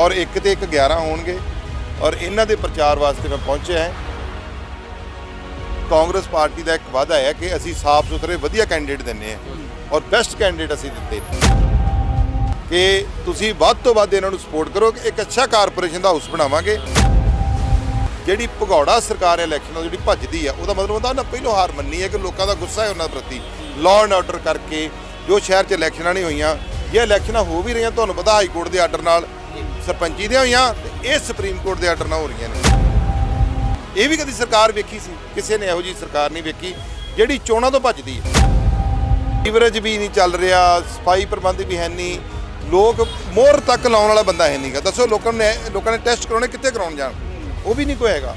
ਔਰ ਇੱਕ ਤੇ ਇੱਕ 11 ਹੋਣਗੇ ਔਰ ਇਹਨਾਂ ਦੇ ਪ੍ਰਚਾਰ ਵਾਸਤੇ ਮੈਂ ਪਹੁੰਚਿਆ ਹਾਂ। ਕਾਂਗਰਸ ਪਾਰਟੀ ਦਾ ਇੱਕ ਵਾਅਦਾ ਹੈ ਕਿ ਅਸੀਂ ਸਾਫ਼ ਸੁਥਰੇ ਵਧੀਆ ਕੈਂਡੀਡੇਟ ਦਿੰਨੇ ਆ ਔਰ ਬੈਸਟ ਕੈਂਡੀਡੇਟ ਅਸੀਂ ਦਿੱਤੇ ਕਿ ਤੁਸੀਂ ਵੱਧ ਤੋਂ ਵੱਧ ਇਹਨਾਂ ਨੂੰ ਸਪੋਰਟ ਕਰੋ ਕਿ ਇੱਕ ਅੱਛਾ ਕਾਰਪੋਰੇਸ਼ਨ ਦਾ ਹਾਊਸ ਬਣਾਵਾਂਗੇ। ਜਿਹੜੀ ਭਗੌੜਾ ਸਰਕਾਰ ਹੈ ਇਲੈਕਸ਼ਨ ਨਾਲ ਜਿਹੜੀ ਭੱਜਦੀ ਆ, ਉਹਦਾ ਮਤਲਬ ਹੁੰਦਾ ਉਹਨਾਂ ਪਹਿਲੋਂ ਹਾਰ ਮੰਨੀ ਹੈ ਕਿ ਲੋਕਾਂ ਦਾ ਗੁੱਸਾ ਹੈ ਉਹਨਾਂ ਪ੍ਰਤੀ। ਲਾਅ ਐਂਡ ਆਰਡਰ ਕਰਕੇ ਜੋ ਸ਼ਹਿਰ 'ਚ ਇਲੈਕਸ਼ਨਾਂ ਨਹੀਂ ਹੋਈਆਂ, ਜੇ ਇਲੈਕਸ਼ਨਾਂ ਹੋ ਵੀ ਰਹੀਆਂ, ਤੁਹਾਨੂੰ ਪਤਾ ਹਾਈ ਕੋਰਟ ਦੇ ਆਰਡਰ ਨਾਲ ਸਰਪੰਚੀ ਦੀਆਂ ਹੋਈਆਂ ਤੇ ਇਹ ਸੁਪਰੀਮ ਕੋਰਟ ਦੇ ਆਰਡਰ ਨਾਲ ਹੋ ਰਹੀਆਂ ਨੇ। ਇਹ ਵੀ ਕਦੀ ਸਰਕਾਰ ਵੇਖੀ ਸੀ? ਕਿਸੇ ਨੇ ਇਹੋ ਜੀ ਸਰਕਾਰ ਨਹੀਂ ਵੇਖੀ ਜਿਹੜੀ ਚੋਣਾਂ ਤੋਂ ਭੱਜਦੀ ਹੈ। ਸੀਵਰੇਜ ਵੀ ਨਹੀਂ ਚੱਲ ਰਿਹਾ ਸਫ਼ਾਈ ਪ੍ਰਬੰਧ ਵੀ ਹੈ ਨਹੀਂ। ਲੋਕ ਮੋਹਰ ਤੱਕ ਲਾਉਣ ਵਾਲਾ ਬੰਦਾ ਹੈ ਨਹੀਂਗਾ। ਦੱਸੋ ਲੋਕਾਂ ਨੇ ਲੋਕਾਂ ਨੇ ਟੈਸਟ ਕਰਾਉਣੇ ਕਿੱਥੇ ਕਰਾਉਣ ਜਾਣ? ਉਹ ਵੀ ਨਹੀਂ ਕੋਈ ਹੈਗਾ।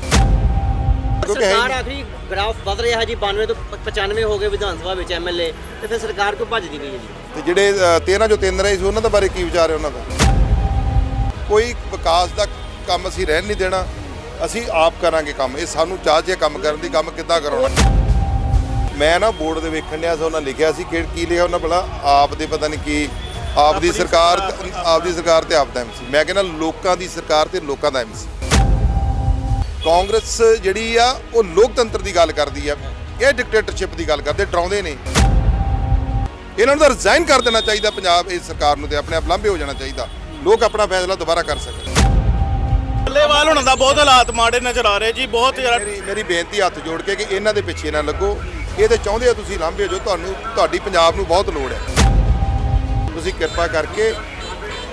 ਕਿਉਂਕਿ ਸਰਕਾਰ। ਆਖਰੀ ਗ੍ਰਾਫ ਵਧ ਰਿਹਾ ਹੈ ਜੀ 92 ਤੋਂ 95 ਹੋ ਗਏ ਵਿਧਾਨ ਸਭਾ ਵਿੱਚ ਐਮਐਲਏ ਤੇ ਫਿਰ ਸਰਕਾਰ ਕਿਉਂ ਭੱਜਦੀ ਪਈ ਹੈ ਜੀ? ਤੇ ਜਿਹੜੇ ਅ, 13 ਜੋ ਤਿੰਨ ਰਹੇ ਸੀ ਉਹਨਾਂ ਦੇ ਬਾਰੇ ਕੀ ਵਿਚਾਰ ਹੈ ਉਹਨਾਂ ਦਾ? ਕੋਈ ਵਿਕਾਸ ਦਾ ਕੰਮ ਅਸੀਂ ਰਹਿਣ ਨਹੀਂ ਦੇਣਾ। ਅਸੀਂ ਆਪ ਕਰਾਂਗੇ ਕੰਮ। ਇਹ ਸਾਨੂੰ ਚਾਹ ਹੈ ਕੰਮ ਕਰਨ ਦੀ ਕੰਮ ਕਿੱਦਾਂ ਕਰਾਉਣਾ? ਮੈਂ ਨਾ ਬੋਰਡ ਦੇ ਵੇਖਣ ਡਿਆ ਸੀ ਉਹਨਾਂ ਲਿਖਿਆ ਸੀ ਕਿ ਕੀ ਲਿਖਿਆ ਉਹਨਾਂ ਬੜਾ ਆਪ ਦੇ ਪਤਾ ਨਹੀਂ ਕੀ ਆਪ ਦੀ ਸਰਕਾਰ ਆਪ ਦੀ ਸਰਕਾਰ ਤੇ ਆਪ ਦਾ ਐਮਸੀ ਮੈਂ ਕਹਿੰਦਾ ਲੋਕਾਂ ਦੀ ਸਰਕਾਰ ਤੇ ਲੋਕਾਂ ਦਾ ਐਮਸੀ ਕਾਂਗਰਸ ਜਿਹੜੀ ਆ ਉਹ ਲੋਕਤੰਤਰ ਦੀ ਗੱਲ ਕਰਦੀ ਆ। ਇਹ ਡਿਕਟੇਟਰਸ਼ਿਪ ਦੀ ਗੱਲ ਕਰਦੇ ਡਰਾਉਂਦੇ ਨੇ। ਇਹਨਾਂ ਨੂੰ ਤਾਂ ਰਿਜ਼ਾਈਨ ਕਰ ਦੇਣਾ ਚਾਹੀਦਾ ਪੰਜਾਬ ਇਸ ਸਰਕਾਰ ਨੂੰ ਤੇ ਆਪਣੇ ਆਪ ਲਾਂਭੇ ਹੋ ਜਾਣਾ ਚਾਹੀਦਾ। ਲੋਕ ਆਪਣਾ ਫੈਸਲਾ ਦੁਬਾਰਾ ਕਰ ਸਕਣ। ਬੱਲੇਵਾਲ ਹੁਣ ਦਾ ਬਹੁਤ ਹਾਲਾਤ ਮਾੜੇ ਨਜ਼ਰ ਆ ਰਹੇ ਜੀ ਬਹੁਤ ਜ਼ਿਆਦਾ ਮੇਰੀ ਮੇਰੀ ਬੇਨਤੀ ਹੱਥ ਜੋੜ ਕੇ ਕਿ ਇਹਨਾਂ ਦੇ ਪਿੱਛੇ ਨਾ ਲੱਗੋ। ਇਹ ਤੇ ਚਾਹੁੰਦੇ ਆ ਤੁਸੀਂ ਲਾਂਭੇ ਜੋ ਤੁਹਾਨੂੰ ਤੁਹਾਡੀ ਪੰਜਾਬ ਨੂੰ ਬਹੁਤ ਲੋੜ ਹੈ। ਤੁਸੀਂ ਕਿਰਪਾ ਕਰਕੇ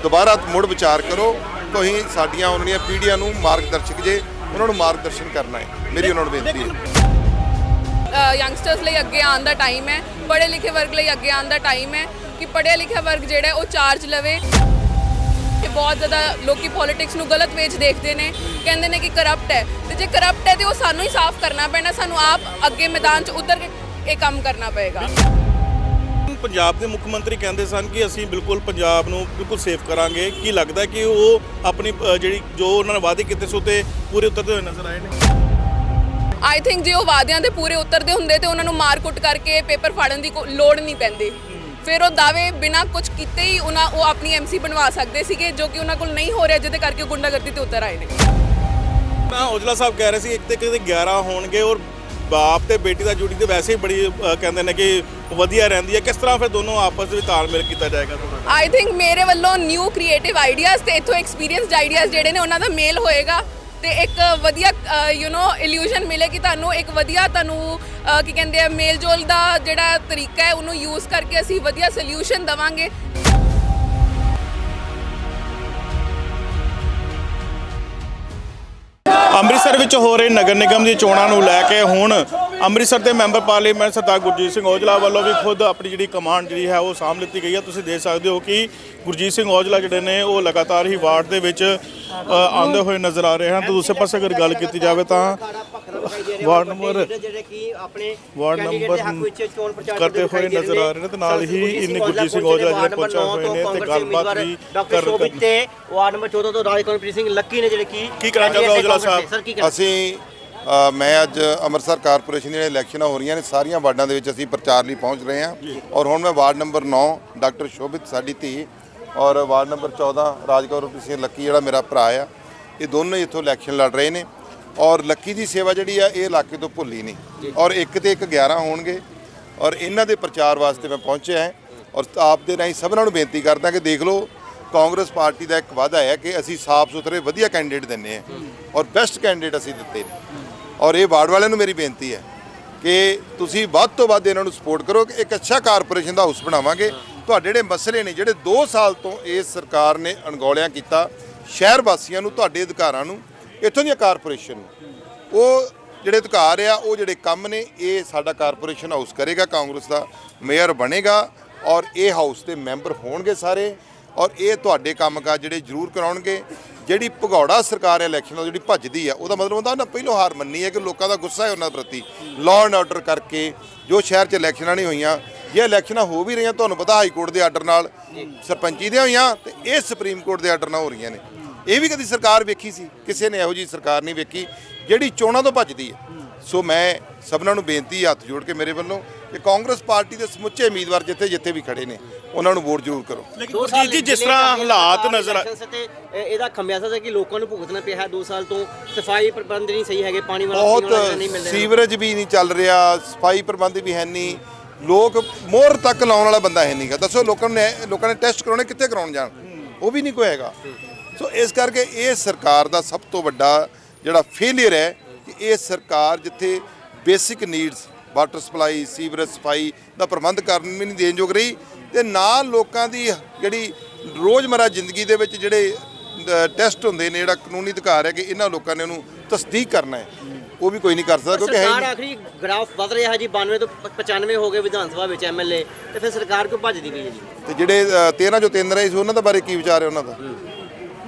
ਦੁਬਾਰਾ ਮੁੜ ਵਿਚਾਰ ਕਰੋ। ਤੁਸੀਂ ਸਾਡੀਆਂ ਆਉਣ ਵਾਲੀਆਂ ਪੀੜ੍ਹੀਆਂ ਨੂੰ ਮਾਰਗਦਰਸ਼ਕ ਜੇ ਉਹਨਾਂ ਨੂੰ ਮਾਰਗਦਰਸ਼ਨ ਕਰਨਾ ਹੈ। ਮੇਰੀ ਉਹਨਾਂ ਨੂੰ ਬੇਨਤੀ ਹੈ। ਯੰਗਸਟਰਸ ਲਈ ਅੱਗੇ ਆਉਣ ਦਾ ਟਾਈਮ ਹੈ ਪੜ੍ਹੇ ਲਿਖੇ ਵਰਗ ਲਈ ਅੱਗੇ ਆਉਣ ਦਾ ਟਾਈਮ ਹੈ ਕਿ ਪੜ੍ਹਿਆ ਲਿਖਿਆ ਵਰਗ ਜਿਹੜਾ ਹੈ ਉਹ ਚਾਰਜ ਲਵੇ। ਕਿ ਬਹੁਤ ਜ਼ਿਆਦਾ ਲੋਕੀ ਪੋਲਿਟਿਕਸ ਨੂੰ ਗਲਤ ਵੇਚ ਦੇਖਦੇ ਨੇ ਕਹਿੰਦੇ ਨੇ ਕਿ ਕਰਪਟ ਹੈ। ਤੇ ਜੇ ਕਰਪਟ ਹੈ ਤੇ ਉਹ ਸਾਨੂੰ ਹੀ ਸਾਫ਼ ਕਰਨਾ ਪੈਣਾ ਸਾਨੂੰ ਆਪ ਅੱਗੇ ਮੈਦਾਨ 'ਚ ਉਤਰ ਕੇ ਇਹ ਕੰਮ ਕਰਨਾ ਪਏਗਾ। ਪੰਜਾਬ ਦੇ ਮੁੱਖ ਮੰਤਰੀ ਕਹਿੰਦੇ ਸਨ ਕਿ ਅਸੀਂ ਬਿਲਕੁਲ ਪੰਜਾਬ ਨੂੰ ਬਿਲਕੁਲ ਸੇਫ ਕਰਾਂਗੇ। ਕੀ ਲੱਗਦਾ ਕਿ ਉਹ ਆਪਣੀ ਜਿਹੜੀ ਜੋ ਉਹਨਾਂ ਨੇ ਵਾਅਦੇ ਕੀਤੇ ਸੀ ਤੇ ਪੂਰੇ ਉਤਰਦੇ ਹੋਏ ਨਜ਼ਰ ਆਏ ਨੇ? ਆਈ ਥਿੰਕ ਜੇ ਉਹ ਵਾਅਦਿਆਂ ਦੇ ਪੂਰੇ ਉਤਰਦੇ ਹੁੰਦੇ ਤੇ ਉਹਨਾਂ ਨੂੰ ਮਾਰ ਕੁੱਟ ਕਰਕੇ ਪੇਪਰ ਫਾੜਨ ਦੀ ਲੋੜ ਨਹੀਂ ਪੈਂਦੀ। ਫਿਰ ਉਹ ਦਾਅਵੇ ਬਿਨਾਂ ਕੁਝ ਕੀਤੇ ਹੀ ਉਹਨਾਂ ਉਹ ਆਪਣੀ ਐਮਸੀ ਬਣਵਾ ਸਕਦੇ ਸੀਗੇ ਜੋ ਕਿ ਉਹਨਾਂ ਕੋਲ ਨਹੀਂ ਹੋ ਰਿਹਾ ਜਿਹਦੇ ਕਰਕੇ ਉਹ ਗੁੰਡਾਗਰਦੀ ਤੇ ਉਤਰ ਆਏ ਨੇ। ਮੈਂ ਔਜਲਾ ਸਾਹਿਬ ਕਹਿ ਰਹੇ ਸੀ ਇੱਕ ਤੇ ਕਿਤੇ 11 ਹੋਣਗੇ ਔਰ ਬਾਪ ਤੇ ਬੇਟੀ ਦਾ ਜੁੜੀ ਤੇ ਵੈਸੇ ਹੀ ਬੜੀ ਅ, ਕਹਿੰਦੇ ਨੇ ਕਿ ਵਧੀਆ ਰਹਿੰਦੀ ਹੈ। ਕਿਸ ਤਰ੍ਹਾਂ ਫਿਰ ਦੋਨੋਂ ਆਪਸ ਵਿੱਚ ਤਾਲਮੇਲ ਕੀਤਾ ਜਾਏਗਾ ਤੁਹਾਡਾ? ਆਈ ਥਿੰਕ ਮੇਰੇ ਵੱਲੋਂ ਨਿਊ ਕ੍ਰੀਏਟਿਵ ਆਈਡੀਆਜ਼ ਤੇ ਇਥੋਂ ਐਕਸਪੀਰੀਅੰਸਡ ਆਈਡੀਆਜ਼ ਜਿਹੜੇ ਨੇ ਉਹਨਾਂ ਦਾ ਮੇਲ ਹੋਏਗਾ। ਤੇ ਇੱਕ ਵਧੀਆ ਯੂ نو ਇਲੂਜਨ ਮਿਲੇਗੀ ਤੁਹਾਨੂੰ ਇੱਕ ਵਧੀਆ ਤੁਹਾਨੂੰ ਕੀ ਕਹਿੰਦੇ ਆ ਮੇਲ ਜੋਲ ਦਾ ਜਿਹੜਾ ਤਰੀਕਾ ਹੈ, ਉਹਨੂੰ ਯੂਜ਼ ਕਰਕੇ ਅਸੀਂ ਵਧੀਆ ਸੋਲੂਸ਼ਨ ਦਵਾਂਗੇ। ਅੰਮ੍ਰਿਤਸਰ ਵਿੱਚ ਹੋ ਰਹੇ ਨਗਰ ਨਿਗਮ ਦੀ ਚੋਣਾਂ ਨੂੰ ਲੈ ਕੇ ਹੁਣ ਅੰਮ੍ਰਿਤਸਰ ਦੇ ਮੈਂਬਰ ਪਾਰਲੀਮੈਂਟ ਸਰਦਾਰ ਗੁਰਜੀਤ ਸਿੰਘ ਔਜਲਾ ਵੱਲੋਂ ਵੀ ਖੁਦ ਆਪਣੀ ਜਿਹੜੀ ਕਮਾਂਡ ਜਿਹੜੀ ਹੈ ਉਹ ਸਾਂਭ ਲਿੱਤੀ ਗਈ ਹੈ। ਤੁਸੀਂ ਦੇਖ ਸਕਦੇ ਹੋ ਕਿ ਗੁਰਜੀਤ ਸਿੰਘ ਔਜਲਾ ਜਿਹੜੇ ਨੇ ਉਹ ਲਗਾਤਾਰ ਹੀ ਵਾਰਡ ਦੇ ਵਿੱਚ ਆਉਂਦੇ ਹੋਏ ਨਜ਼ਰ ਆ ਰਹੇ ਹਨ। ਤੇ ਦੂਸਰੇ ਪਾਸੇ ਅਗਰ ਗੱਲ ਕੀਤੀ ਜਾਵੇ ਤਾਂ ਵਾਰਡ ਨੰਬਰ ਜਿਹੜੇ ਕਿ ਆਪਣੇ ਵਾਰਡ ਨੰਬਰ ਕਰਦੇ ਹੋਏ ਨਜ਼ਰ ਆ ਰਹੇ ਨੇ ਤੇ ਨਾਲ ਹੀ ਇੰਨੇ ਗੁਰਜੀਤ ਸਿੰਘ ਔਜਲਾ ਜਿਹੜੇ ਪਹੁੰਚੇ ਹੋਏ ਨੇ ਤੇ ਗੱਲਬਾਤ ਵੀ ਕਰ ਸ਼ੋਭਿਤ ਤੇ ਵਾਰਡ ਨੰਬਰ 14 ਤੋਂ ਰਾਜ ਸਿੰਘ ਲੱਕੀ ਨੇ ਜਿਹੜੇ ਕਿ ਕੀ ਹੋ ਔਜਲਾ ਸਾਹਿਬ? ਅਸੀਂ ਮੈਂ ਅੱਜ ਅੰਮ੍ਰਿਤਸਰ ਕਾਰਪੋਰੇਸ਼ਨ ਦੀਆਂ ਇਲੈਕਸ਼ਨਾਂ ਹੋ ਰਹੀਆਂ ਨੇ ਸਾਰੀਆਂ ਵਾਰਡਾਂ ਦੇ ਵਿੱਚ ਅਸੀਂ ਪ੍ਰਚਾਰ ਲਈ ਪਹੁੰਚ ਰਹੇ ਹਾਂ। ਔਰ ਹੁਣ ਮੈਂ ਵਾਰਡ ਨੰਬਰ 9 ਡਾਕਟਰ ਸ਼ੋਭਿਤ ਸਾਡੀ ਧੀ ਔਰ ward number 14 Rajkaur Singh Lucky ਜਿਹੜਾ ਮੇਰਾ ਭਰਾ ਆ ਇਹ ਦੋਨੋਂ ਹੀ ਇੱਥੋਂ ਇਲੈਕਸ਼ਨ ਲੜ ਰਹੇ ਨੇ। ਔਰ ਲੱਕੀ ਦੀ ਸੇਵਾ ਜਿਹੜੀ ਆ ਇਹ ਇਲਾਕੇ ਤੋਂ ਭੁੱਲੀ ਨਹੀਂ। ਔਰ ਇੱਕ ਤੇ ਇੱਕ 11 ਹੋਣਗੇ। ਔਰ ਇਹਨਾਂ ਦੇ ਪ੍ਰਚਾਰ ਵਾਸਤੇ ਮੈਂ ਪਹੁੰਚਿਆ ਹਾਂ। ਔਰ ਆਪ ਦੇ ਰਾਹੀਂ ਸਭਨਾਂ ਨੂੰ ਬੇਨਤੀ ਕਰਦਾ ਕਿ ਦੇਖ ਲਓ ਕਾਂਗਰਸ ਪਾਰਟੀ ਦਾ ਇੱਕ ਵਾਅਦਾ ਹੈ ਕਿ ਅਸੀਂ ਸਾਫ਼ ਸੁਥਰੇ ਵਧੀਆ ਕੈਂਡੀਡੇਟ ਦਿੰਨੇ ਆ ਔਰ ਬੈਸਟ ਕੈਂਡੀਡੇਟ ਅਸੀਂ ਦਿੱਤੇ ਨੇ। ਔਰ ਇਹ ਵਾਰਡ ਵਾਲਿਆਂ ਨੂੰ ਮੇਰੀ ਬੇਨਤੀ ਹੈ ਕਿ ਤੁਸੀਂ ਵੱਧ ਤੋਂ ਵੱਧ ਇਹਨਾਂ ਨੂੰ ਸਪੋਰਟ ਕਰੋ, ਕਿ ਇੱਕ ਅੱਛਾ ਕਾਰਪੋਰੇਸ਼ਨ ਦਾ ਹਾਊਸ ਬਣਾਵਾਂਗੇ। ਤੁਹਾਡੇ ਜਿਹੜੇ ਮਸਲੇ ਨੇ, ਜਿਹੜੇ 2 ਸਾਲ ਤੋਂ ਇਸ ਸਰਕਾਰ ਨੇ ਅਣਗੌਲਿਆਂ ਕੀਤਾ, ਸ਼ਹਿਰ ਵਾਸੀਆਂ ਨੂੰ, ਤੁਹਾਡੇ ਅਧਿਕਾਰਾਂ ਨੂੰ, ਇੱਥੋਂ ਦੀਆਂ ਕਾਰਪੋਰੇਸ਼ਨ ਨੂੰ। ਉਹ ਜਿਹੜੇ ਅਧਿਕਾਰ ਆ, ਉਹ ਜਿਹੜੇ ਕੰਮ ਨੇ, ਇਹ ਸਾਡਾ ਕਾਰਪੋਰੇਸ਼ਨ ਹਾਊਸ ਕਰੇਗਾ, ਕਾਂਗਰਸ ਦਾ ਮੇਅਰ ਬਣੇਗਾ ਔਰ ਇਹ ਹਾਊਸ ਦੇ ਮੈਂਬਰ ਹੋਣਗੇ ਸਾਰੇ। ਔਰ ਇਹ ਤੁਹਾਡੇ ਕੰਮਕਾਜ ਜਿਹੜੇ ਜ਼ਰੂਰ ਕਰਾਉਣਗੇ, ਜਿਹੜੀ ਭਗੌੜਾ ਸਰਕਾਰ ਹੈ ਇਲੈਕਸ਼ਨ ਨਾਲ ਜਿਹੜੀ ਭੱਜਦੀ ਆ, ਉਹਦਾ ਮਤਲਬ ਹੁੰਦਾ ਉਹਨਾਂ ਪਹਿਲੋਂ ਹਾਰ ਮੰਨੀ ਹੈ ਕਿ ਲੋਕਾਂ ਦਾ ਗੁੱਸਾ ਹੈ ਉਹਨਾਂ ਪ੍ਰਤੀ। ਲਾਅ ਐਂਡ ਆਰਡਰ ਕਰਕੇ ਜੋ ਸ਼ਹਿਰ 'ਚ ਇਲੈਕਸ਼ਨਾਂ ਨਹੀਂ ਹੋਈਆਂ, ਜੇ ਇਲੈਕਸ਼ਨਾਂ ਹੋ ਵੀ ਰਹੀਆਂ, ਤੁਹਾਨੂੰ ਪਤਾ ਹਾਈ ਕੋਰਟ ਦੇ ਆਰਡਰ ਨਾਲ ਸਰਪੰਚੀ ਦੀਆਂ ਹੋਈਆਂ ਤੇ ਇਹ ਸੁਪਰੀਮ ਕੋਰਟ ਦੇ ਆਰਡਰ ਨਾਲ ਹੋ ਰਹੀਆਂ ਨੇ। ਇਹ ਵੀ ਕਦੀ ਸਰਕਾਰ ਵੇਖੀ ਸੀ? ਕਿਸੇ ਨੇ ਇਹੋ ਜੀ ਸਰਕਾਰ ਨਹੀਂ ਵੇਖੀ, ਜਿਹੜੀ ਚੋਣਾਂ ਤੋਂ ਭੱਜਦੀ ਹੈ। ਸੋ ਮੈਂ ਸਭਨਾਂ ਨੂੰ ਬੇਨਤੀ ਹੱਥ ਜੋੜ ਕੇ ਮੇਰੇ ਵੱਲੋਂ ਕਿ ਕਾਂਗਰਸ ਪਾਰਟੀ ਦੇ ਸਮੁੱਚੇ ਉਮੀਦਵਾਰ ਜਿੱਥੇ ਜਿੱਥੇ ਵੀ ਖੜੇ ਨੇ ਉਹਨਾਂ ਨੂੰ ਵੋਟ ਜ਼ਰੂਰ ਕਰੋ। ਲੇਕਿਨ ਗੁਰਜੀਤ ਜੀ ਜਿਸ ਤਰ੍ਹਾਂ ਹਾਲਾਤ ਨਜ਼ਰ ਆ ਇਹਦਾ ਖਮਿਆਜ਼ਾ ਹੈ ਕਿ ਲੋਕਾਂ ਨੂੰ ਭੁਗਤਣਾ ਪਿਆ ਹੈ 2 ਸਾਲ ਤੋਂ ਸਫ਼ਾਈ ਪ੍ਰਬੰਧ ਨਹੀਂ ਸਹੀ ਹੈਗੇ ਪਾਣੀ ਵਾਲਾ ਬਹੁਤ ਪੀਣ ਵਾਲਾ ਨਹੀਂ ਮਿਲ ਰਿਹਾ। ਸੀਵਰੇਜ ਵੀ ਨਹੀਂ ਚੱਲ ਰਿਹਾ ਸਫ਼ਾਈ ਪ੍ਰਬੰਧ ਵੀ ਹੈ ਨਹੀਂ ਲੋਕ ਮੋਹਰ ਤੱਕ ਲਾਉਣ ਵਾਲਾ ਬੰਦਾ ਹੈ ਨਹੀਂਗਾ। ਦੱਸੋ ਲੋਕਾਂ ਨੇ ਲੋਕਾਂ ਨੇ ਟੈਸਟ ਕਰਾਉਣੇ ਕਿੱਥੇ ਕਰਾਉਣ ਜਾਣ? ਉਹ ਵੀ ਨਹੀਂ ਕੋਈ ਹੈਗਾ। ਸੋ ਇਸ ਕਰਕੇ ਇਹ ਸਰਕਾਰ ਦਾ ਸਭ ਤੋਂ ਵੱਡਾ ਜਿਹੜਾ ਫੇਲਿਅਰ ਹੈ ਕਿ ਇਹ ਸਰਕਾਰ ਜਿੱਥੇ basic needs water supply sewerage ਸਫ਼ਾਈ ਦਾ ਪ੍ਰਬੰਧ ਕਰਨ ਵੀ ਨਹੀਂ ਦੇਣ ਯੋਗ ਰਹੀ। ਤੇ ਨਾਲ ਲੋਕਾਂ ਦੀ ਜਿਹੜੀ ਰੋਜ਼ਮਰਾ ਜ਼ਿੰਦਗੀ ਦੇ ਵਿੱਚ ਜਿਹੜੇ ਟੈਸਟ ਹੁੰਦੇ ਨੇ ਜਿਹੜਾ ਕਾਨੂੰਨੀ ਅਧਿਕਾਰ ਹੈ ਕਿ ਇਹਨਾਂ ਲੋਕਾਂ ਨੇ ਉਹਨੂੰ ਤਸਦੀਕ ਕਰਨਾ ਹੈ ਉਹ ਵੀ ਕੋਈ ਨਹੀਂ ਕਰ ਸਕਦਾ ਕਿਉਂਕਿ ਸਰਕਾਰ। ਆਖਰੀ ਗ੍ਰਾਫ ਵਧ ਰਿਹਾ ਜੀ 92 ਤੋਂ 95 ਹੋ ਗਏ ਵਿਧਾਨ ਸਭਾ ਵਿੱਚ ਐਮਐਲਏ ਤੇ ਫਿਰ ਸਰਕਾਰ ਕਿਉਂ ਭੱਜਦੀ ਪਈ ਹੈ ਜੀ? ਤੇ ਜਿਹੜੇ ਅ, 13 ਚੋਂ 3 ਰਹੇ ਸੀ ਉਹਨਾਂ ਦਾ ਬਾਰੇ ਕੀ ਵਿਚਾਰ ਹੈ ਉਹਨਾਂ ਦਾ?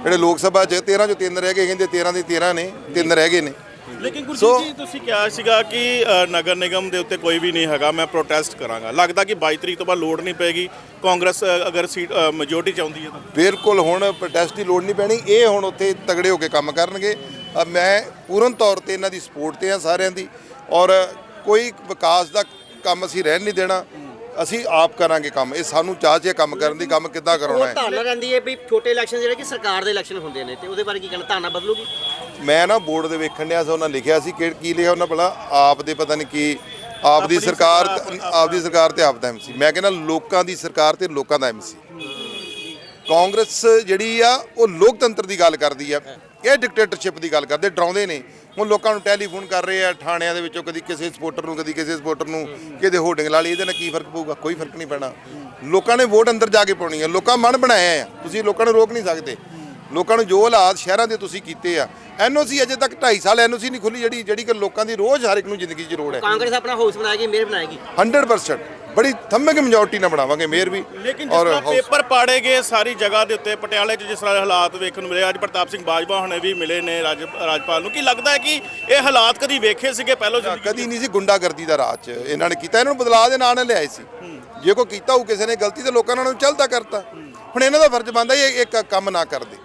ਜਿਹੜੇ ਲੋਕ ਸਭਾ 'ਚ 13 ਚੋਂ 3 ਰਹਿ ਗਏ ਕਹਿੰਦੇ 13 ਦੇ 13 ਨੇ 3 ਰਹਿ ਗਏ ਨੇ। ਲੇਕਿਨ ਗੁਰਜੀਤ ਜੀ ਤੁਸੀਂ ਕਿਹਾ ਸੀਗਾ ਕਿ ਅ, ਨਗਰ ਨਿਗਮ ਦੇ ਉੱਤੇ ਕੋਈ ਵੀ ਨਹੀਂ ਹੈਗਾ ਮੈਂ ਪ੍ਰੋਟੈਸਟ ਕਰਾਂਗਾ। ਲੱਗਦਾ ਕਿ 22 ਤਰੀਕ ਤੋਂ ਬਾਅਦ ਲੋੜ ਨਹੀਂ ਪਏਗੀ। ਕਾਂਗਰਸ ਅ, ਅਗਰ ਸੀਟ ਮੈਜੋਰਟੀ ਚਾਹੁੰਦੀ ਹੈ ਤਾਂ। ਬਿਲਕੁਲ ਹੁਣ ਪ੍ਰੋਟੈਸਟ ਦੀ ਲੋੜ ਨਹੀਂ ਪੈਣੀ। ਇਹ ਹੁਣ ਉੱਥੇ ਤਗੜੇ ਹੋ ਕੇ ਕੰਮ ਕਰਨਗੇ। ਅ, ਮੈਂ ਪੂਰਨ ਤੌਰ ਤੇ ਇਹਨਾਂ ਦੀ ਸਪੋਰਟ ਤੇ ਆ ਸਾਰਿਆਂ ਦੀ। ਔਰ ਕੋਈ ਵਿਕਾਸ ਦਾ ਕੰਮ ਅਸੀਂ ਰਹਿਣ ਨਹੀਂ ਦੇਣਾ। ਅਸੀਂ ਆਪ ਕਰਾਂਗੇ ਕੰਮ। ਇਹ ਸਾਨੂੰ ਚਾਹ ਚੇ ਕੰਮ ਕਰਨ ਦੀ ਕੰਮ ਕਿੱਦਾਂ ਕਰਾਉਣਾ ਹੈ? ਧਾਰਨਾ ਰਹਿੰਦੀ ਹੈ ਵੀ ਛੋਟੇ ਇਲੈਕਸ਼ਨ ਜਿਹੜੇ ਕਿ ਸਰਕਾਰ ਦੇ ਇਲੈਕਸ਼ਨ ਹੁੰਦੇ ਨੇ ਤੇ ਉਹਦੇ ਬਾਰੇ ਕੀ ਕਹਿਣਾ? ਧਾਰਨਾ ਬਦਲੂਗੀ? ਮੈਂ ਨਾ ਬੋਰਡ ਦੇ ਵੇਖਣ ਡਿਆ ਸੀ ਉਹਨਾਂ ਲਿਖਿਆ ਸੀ ਕਿ ਕੀ ਲਿਖਿਆ ਉਹਨਾਂ ਭਲਾ? ਆਪ ਦੇ ਪਤਾ ਨਹੀਂ ਕੀ ਆਪ ਦੀ ਸਰਕਾਰ ਆਪ ਦੀ ਸਰਕਾਰ ਤੇ ਆਪ ਦਾ ਐਮਸੀ ਮੈਂ ਕਹਿੰਦਾ ਲੋਕਾਂ ਦੀ ਸਰਕਾਰ ਤੇ ਲੋਕਾਂ ਦਾ ਐਮਸੀ ਕਾਂਗਰਸ ਜਿਹੜੀ ਆ ਉਹ ਲੋਕਤੰਤਰ ਦੀ ਗੱਲ ਕਰਦੀ ਆ। ਇਹ ਡਿਕਟੇਟਰਸ਼ਿਪ ਦੀ ਗੱਲ ਕਰਦੇ ਡਰਾਉਂਦੇ ਨੇ। ਹੁਣ ਲੋਕਾਂ ਨੂੰ ਟੈਲੀਫੋਨ ਕਰ ਰਹੇ ਆ ਥਾਣਿਆਂ ਦੇ ਵਿੱਚੋਂ ਕਦੀ ਕਿਸੇ ਸਪੋਰਟਰ ਨੂੰ ਕਦੀ ਕਿਸੇ ਸਪੋਰਟਰ ਨੂੰ ਕਿਤੇ ਹੋਰਡਿੰਗ ਲਾ ਲਈ ਇਹਦੇ ਨਾਲ ਕੀ ਫ਼ਰਕ ਪਊਗਾ? ਕੋਈ ਫ਼ਰਕ ਨਹੀਂ ਪੈਣਾ। ਲੋਕਾਂ ਨੇ ਵੋਟ ਅੰਦਰ ਜਾ ਕੇ ਪਾਉਣੀ ਆ। ਲੋਕਾਂ ਮਨ ਬਣਾਇਆ ਆ। ਤੁਸੀਂ ਲੋਕਾਂ ਨੂੰ ਰੋਕ ਨਹੀਂ ਸਕਦੇ। ਲੋਕਾਂ ਨੂੰ ਜੋ ਹਾਲਾਤ ਸ਼ਹਿਰਾਂ ਦੇ ਤੁਸੀਂ ਕੀਤੇ ਆ ਐਨਓਸੀ ਅਜੇ ਤੱਕ 2.5 ਸਾਲ ਐਨਓਸੀ ਨਹੀਂ ਖੁੱਲੀ ਜਿਹੜੀ ਜਿਹੜੀ ਕਿ ਲੋਕਾਂ ਦੀ ਰੋਜ਼ ਹਰ ਇੱਕ ਨੂੰ ਜ਼ਿੰਦਗੀ 'ਚ ਲੋੜ ਹੈ। ਕਾਂਗਰਸ ਆਪਣਾ ਹਾਊਸ ਬਣਾਏਗੀ ਮੇਅਰ ਬਣਾਏਗੀ? 100% ਬੜੀ ਥੰਮੇ ਮੈਜੋਰਟੀ ਨਾਲ ਬਣਾਵਾਂਗੇ ਮੇਅਰ ਵੀ ਲੇਕਿਨ ਜਿਸ ਤਰ੍ਹਾਂ ਪੇਪਰ ਪਾੜੇ ਗਏ ਸਾਰੀ ਜਗ੍ਹਾ ਦੇ ਉੱਤੇ ਪਟਿਆਲੇ 'ਚ ਜਿਸ ਤਰ੍ਹਾਂ ਦੇ ਹਾਲਾਤ ਵੇਖਣ ਨੂੰ ਮਿਲੇ ਅੱਜ ਪ੍ਰਤਾਪ ਸਿੰਘ ਬਾਜਵਾ ਹੁਣੇ ਵੀ ਮਿਲੇ ਨੇ ਰਾਜ ਰਾਜਪਾਲ ਨੂੰ। ਕੀ ਲੱਗਦਾ ਹੈ ਕਿ ਇਹ ਹਾਲਾਤ ਕਦੀ ਵੇਖੇ ਸੀਗੇ ਪਹਿਲਾਂ ਜ਼ਿੰਦਗੀ 'ਚ? ਕਦੀ ਨਹੀਂ ਸੀ ਗੁੰਡਾਗਰਦੀ ਦਾ ਰਾਜ। 'ਚ ਇਹਨਾਂ ਨੇ ਕੀਤਾ ਇਹਨਾਂ ਨੂੰ ਬਦਲਾਅ ਦੇ ਨਾਂ ਨਾਲ ਲਿਆਏ ਸੀ। ਜੇ ਕੋਈ ਕੀਤਾ ਹੋਊ ਕਿਸੇ ਨੇ ਗਲਤੀ ਤੇ ਲੋਕਾਂ ਨੇ ਉਹਨੂੰ ਚੱਲਦਾ ਕਰਤਾ। ਹੁਣ ਇਹਨਾਂ ਦਾ ਫਰਜ਼ ਬਣਦਾ ਇਹ ਇੱਕ ਕੰਮ ਨਾ ਕਰਦੇ।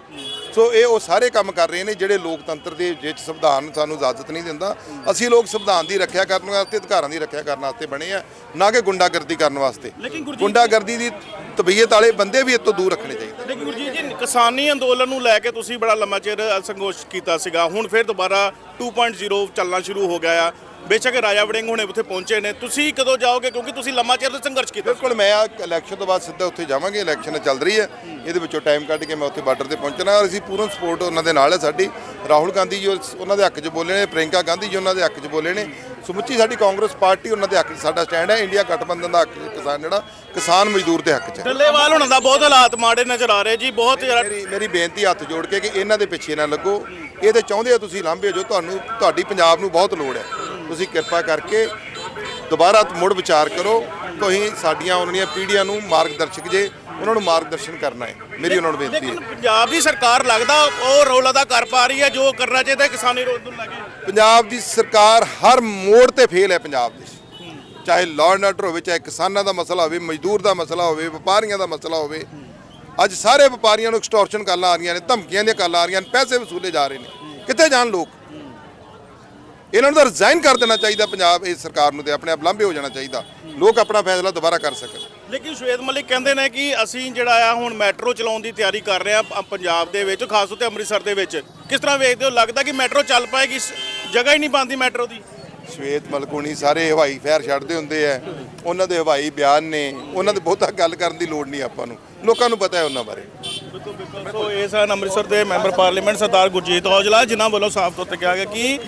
ਸੋ ਇਹ ਉਹ ਸਾਰੇ ਕੰਮ ਕਰ ਰਹੇ ਨੇ ਜਿਹੜੇ ਲੋਕਤੰਤਰ ਦੇ ਵਿੱਚ ਸੰਵਿਧਾਨ ਸਾਨੂੰ ਇਜਾਜ਼ਤ ਨਹੀਂ ਦਿੰਦਾ। ਅਸੀਂ ਲੋਕ ਸੰਵਿਧਾਨ ਦੀ ਰੱਖਿਆ ਕਰਨ ਵਾਸਤੇ ਅਧਿਕਾਰਾਂ ਦੀ ਰੱਖਿਆ ਕਰਨ ਵਾਸਤੇ ਬਣੇ ਆ ਨਾ ਕਿ ਗੁੰਡਾਗਰਦੀ ਕਰਨ ਵਾਸਤੇ। ਗੁੰਡਾਗਰਦੀ ਦੀ ਤਬੀਅਤ ਵਾਲੇ ਬੰਦੇ ਵੀ ਇਹ ਤੋਂ ਦੂਰ ਰੱਖਣੇ ਚਾਹੀਦੇ। ਲੇਕਿਨ ਗੁਰਜੀਤ ਜੀ ਕਿਸਾਨੀ ਅੰਦੋਲਨ ਨੂੰ ਲੈ ਕੇ ਤੁਸੀਂ ਬੜਾ ਲੰਮਾ ਚਿਰ ਅ, ਸੰਘਰਸ਼ ਕੀਤਾ ਸੀਗਾ। ਹੁਣ ਫਿਰ ਦੁਬਾਰਾ 2.0 ਚੱਲਣਾ ਸ਼ੁਰੂ ਹੋ ਗਿਆ ਆ। ਬੇਸ਼ੱਕ ਰਾਜਾ ਵੜਿੰਗ ਹੁਣੇ ਉੱਥੇ ਪਹੁੰਚੇ ਨੇ। ਤੁਸੀਂ ਕਦੋਂ ਜਾਓਗੇ? ਕਿਉਂਕਿ ਤੁਸੀਂ ਲੰਮਾ ਚਿਰ ਤੋਂ ਸੰਘਰਸ਼ ਕੀਤਾ। ਬਿਲਕੁਲ ਮੈਂ ਆ ਇਲੈਕਸ਼ਨ ਤੋਂ ਬਾਅਦ ਸਿੱਧਾ ਉੱਥੇ ਜਾਵਾਂਗੇ। ਇਲੈਕਸ਼ਨ ਚੱਲ ਰਹੀ ਹੈ। ਇਹਦੇ ਵਿੱਚੋਂ ਟਾਈਮ ਕੱਢ ਕੇ ਮੈਂ ਉੱਥੇ ਬਾਰਡਰ ਤੇ ਪਹੁੰਚਣਾ। ਔਰ ਅਸੀਂ ਪੂਰਨ ਸਪੋਰਟ ਉਹਨਾਂ ਦੇ ਨਾਲ ਹੈ ਸਾਡੀ। ਰਾਹੁਲ ਗਾਂਧੀ ਜੀ ਉਹਨਾਂ ਦੇ ਹੱਕ 'ਚ ਬੋਲੇ ਨੇ। ਪ੍ਰਿੰਕਾ ਗਾਂਧੀ ਜੀ ਉਹਨਾਂ ਦੇ ਹੱਕ 'ਚ ਬੋਲੇ ਨੇ। ਸਮੁੱਚੀ ਸਾਡੀ ਕਾਂਗਰਸ ਪਾਰਟੀ ਉਹਨਾਂ ਦੇ ਹੱਕ 'ਚ ਸਾਡਾ ਸਟੈਂਡ ਹੈ। ਇੰਡੀਆ ਗਠਬੰਧਨ ਦਾ ਹੱਕ ਕਿਸਾਨ ਜਿਹੜਾ। ਕਿਸਾਨ ਮਜ਼ਦੂਰ ਦੇ ਹੱਕ 'ਚ ਹੈ। ਡੱਲੇਵਾਲ ਹੁਣਾਂ ਦਾ ਬਹੁਤ ਹਾਲਾਤ ਮਾੜੇ ਨਜ਼ਰ ਆ ਰਹੇ ਜੀ। ਬਹੁਤ ਮੇਰੀ ਬੇਨਤੀ ਹੱਥ ਜੋੜ ਕੇ ਕਿ ਇਹਨਾਂ ਦੇ ਪਿੱਛੇ ਨਾ ਲੱਗੋ। ਇਹ ਤੇ ਚਾਹੁੰਦੇ ਆ ਤੁਸੀਂ ਲਾਂਭੇ ਜੋ ਤੁਹਾਨੂੰ ਤੁਹਾਡੀ ਪੰਜਾਬ ਨੂੰ ਬਹੁਤ ਲੋੜ ਹੈ। ਤੁਸੀਂ ਕਿਰਪਾ ਕਰਕੇ ਦੁਬਾਰਾ ਮੁੜ ਵਿਚਾਰ ਕਰੋ ਤੁਸੀਂ ਸਾਡੀਆਂ ਉਹਨਾਂ ਦੀਆਂ ਪੀੜ੍ਹੀਆਂ ਨੂੰ ਮਾਰਗਦਰਸ਼ਕ ਜੇ ਉਹਨਾਂ ਨੂੰ ਮਾਰਗਦਰਸ਼ਨ ਕਰਨਾ ਹੈ। ਮੇਰੀ ਉਹਨਾਂ ਨੂੰ ਬੇਨਤੀ ਹੈ। ਪੰਜਾਬ ਦੀ ਸਰਕਾਰ ਲੱਗਦਾ ਉਹ ਰੋਲ ਅਦਾ ਕਰ ਪਾ ਰਹੀ ਹੈ ਜੋ ਕਰਨਾ ਚਾਹੀਦਾ ਕਿਸਾਨੀ ਰੋਲ ਨੂੰ ਲੈ ਕੇ। ਪੰਜਾਬ ਦੀ ਸਰਕਾਰ ਹਰ ਮੋੜ ਤੇ ਫੇਲ ਹੈ ਪੰਜਾਬ ਦੇ। ਚਾਹੇ ਲਾਅ ਐਂਡ ਆਰਡਰ ਹੋਵੇ ਚਾਹੇ ਕਿਸਾਨਾਂ ਦਾ ਮਸਲਾ ਹੋਵੇ ਮਜ਼ਦੂਰ ਦਾ ਮਸਲਾ ਹੋਵੇ ਵਪਾਰੀਆਂ ਦਾ ਮਸਲਾ ਹੋਵੇ ਅੱਜ ਸਾਰੇ ਵਪਾਰੀਆਂ ਨੂੰ ਐਕਸਟੋਰਸ਼ਨ ਕਾਲਾਂ ਆ ਰਹੀਆਂ ਨੇ ਧਮਕੀਆਂ ਦੀਆਂ ਕਾਲਾਂ ਆ ਰਹੀਆਂ ਨੇ ਪੈਸੇ ਵਸੂਲੇ ਜਾ ਰਹੇ ਨੇ। ਕਿੱਥੇ ਜਾਣ ਲੋਕ? ਇਹਨਾਂ ਨੂੰ ਤਾਂ ਰਿਜ਼ਾਈਨ ਕਰ ਦੇਣਾ ਚਾਹੀਦਾ ਪੰਜਾਬ ਇਸ ਸਰਕਾਰ ਨੂੰ ਤੇ ਆਪਣੇ ਆਪ ਲਾਂਭੇ ਹੋ ਜਾਣਾ ਚਾਹੀਦਾ। ਲੋਕ ਆਪਣਾ ਫੈਸਲਾ ਦੁਬਾਰਾ ਕਰ ਸਕਣ। ਲੇਕਿਨ ਸ਼ਵੇਦ ਮਲਿਕ ਕਹਿੰਦੇ ਨੇ ਕਿ ਅਸੀਂ ਜਿਹੜਾ ਆ ਹੁਣ ਮੈਟਰੋ ਚਲਾਉਣ ਦੀ ਤਿਆਰੀ ਕਰ ਰਹੇ ਆ ਪ- ਪੰਜਾਬ ਦੇ ਵਿੱਚ ਖਾਸ ਤੌਰ ਤੇ ਅੰਮ੍ਰਿਤਸਰ ਦੇ ਵਿੱਚ। ਕਿਸ ਤਰ੍ਹਾਂ ਵੇਖਦੇ ਹੋ? ਲੱਗਦਾ ਕਿ ਮੈਟਰੋ ਚੱਲ ਪਾਏਗੀ ਸ- ਜਗ੍ਹਾ ਹੀ ਨਹੀਂ ਬਣਦੀ ਮੈਟਰੋ ਦੀ। ਸ਼ਵੇਤ ਮਲਕੂਣੀ ਸਾਰੇ ਹਵਾਈ ਫੈਰ ਛੱਡਦੇ ਹੁੰਦੇ ਆ। ਉਹਨਾਂ ਦੇ ਹਵਾਈ ਬਿਆਨ ਨੇ ਉਹਨਾਂ ਦੇ ਬਹੁਤਾ ਗੱਲ ਕਰਨ ਦੀ ਲੋੜ ਨਹੀਂ ਆਪਾਂ ਨੂੰ। ਲੋਕਾਂ ਨੂੰ ਪਤਾ ਹੈ ਉਹਨਾਂ ਬਾਰੇ। ਸੋ ਇਹ ਸਨ ਅੰਮ੍ਰਿਤਸਰ ਦੇ ਮੈਂਬਰ ਪਾਰਲੀਮੈਂਟ ਸਰਦਾਰ ਗੁਰਜੀਤ ਔਜਲਾ, ਜਿਨ੍ਹਾਂ ਵੱਲੋਂ ਸਾਫ਼ ਤੌਰ ਤੇ ਕਿਹਾ ਗਿਆ ਕਿ